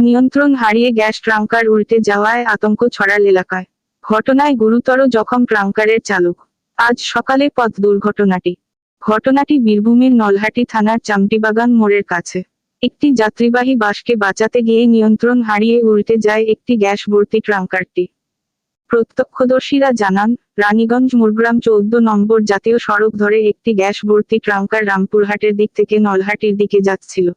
নিয়ন্ত্রণ হারিয়ে গ্যাস ট্রাঙ্কার উল্টে যাওয়ায় আতঙ্ক ছড়াল এলাকায়। ঘটনায় গুরুতর জখম ট্রাঙ্কারের চালক। আজ সকালে পথ দুর্ঘটনাটি। ঘটনাটি বীরভূমের নলহাটি থানার চামটিবাগান মোড়ের কাছে। একটি যাত্রীবাহী বাসকে বাঁচাতে গিয়ে নিয়ন্ত্রণ হারিয়ে উল্টে যায় একটি গ্যাস ভর্তি ট্রাঙ্কারটি। প্রত্যক্ষদর্শীরা জানান, রানীগঞ্জ মুরগ্রাম চৌদ্দ নম্বর জাতীয় সড়ক ধরে একটি গ্যাস ভর্তি ট্রাঙ্কার রামপুরহাটের দিক থেকে নলহাটির দিকে যাচ্ছিল।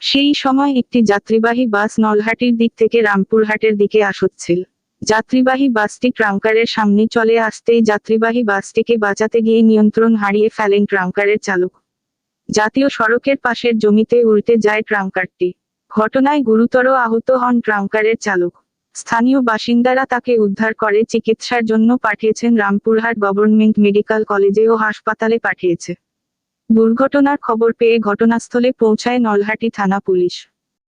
সেই সময় একটি যাত্রীবাহী বাস নলহাটির দিক থেকে রামপুরহাটের দিকে আসছিল যাত্রীবাহী বাসটি ট্রাঙ্কারের সামনে চলে আসতেই যাত্রীবাহী বাসটিকে বাঁচাতে গিয়ে নিয়ন্ত্রণ হারিয়ে ফেলেন ট্রাঙ্কারের চালক। জাতীয় সড়কের পাশের জমিতে উল্টে যায় ট্রাঙ্কারটি। ঘটনায় গুরুতর আহত হন ট্রাঙ্কারের চালক। স্থানীয় বাসিন্দারা তাকে উদ্ধার করে চিকিৎসার জন্য পাঠিয়েছেন রামপুরহাট গভর্নমেন্ট মেডিকেল কলেজে ও হাসপাতালে পাঠিয়েছে। দুর্ঘটনার খবর পেয়ে ঘটনাস্থলে পৌঁছায় নলহাটি থানা পুলিশ।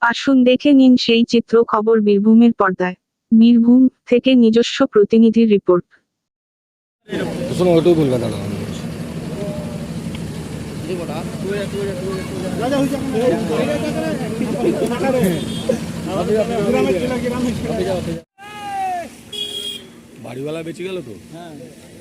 আসুন দেখে নিন সেই চিত্র খবর বীরভূমের পর্দায়। বীরভূম থেকে নিজস্ব প্রতিনিধির রিপোর্ট। বাড়িওয়ালা বেঁচে গেল তো?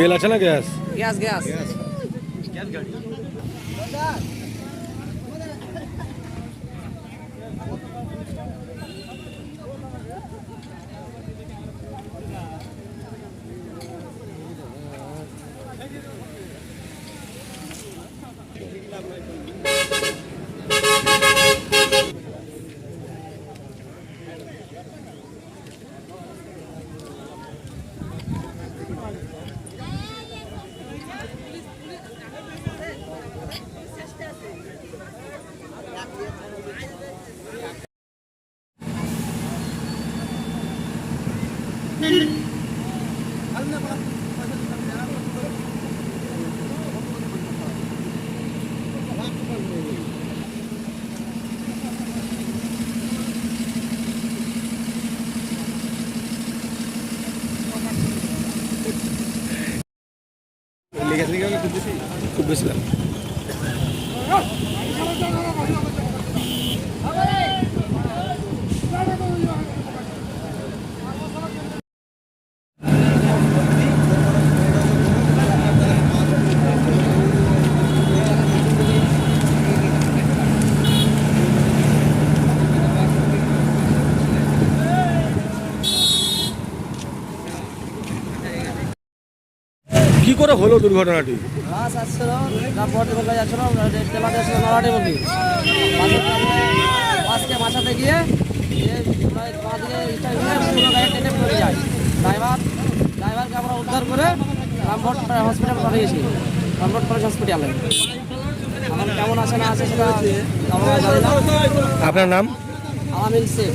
তেল আছে না গ্যাস গ্যাস গ্যাস খুব বেশি? কি করে হলো দুর্ঘটনাটি? বাস আসছিল তারপর থেকে যাচ্ছিল টেলাতে আসছিল নলাটে বলবি বাসের সামনে বাসকে গিয়ে টেনে পড়ে যায়। ড্রাইভার ড্রাইভারকে আমরা উদ্ধার করে রামভট হসপিটাল পাঠিয়েছি। রামভট কলেজ হসপিটালে এখন কেমন আছে না আছে সেটা আমরা জানি না। আপনার নাম? আলামিন শেখ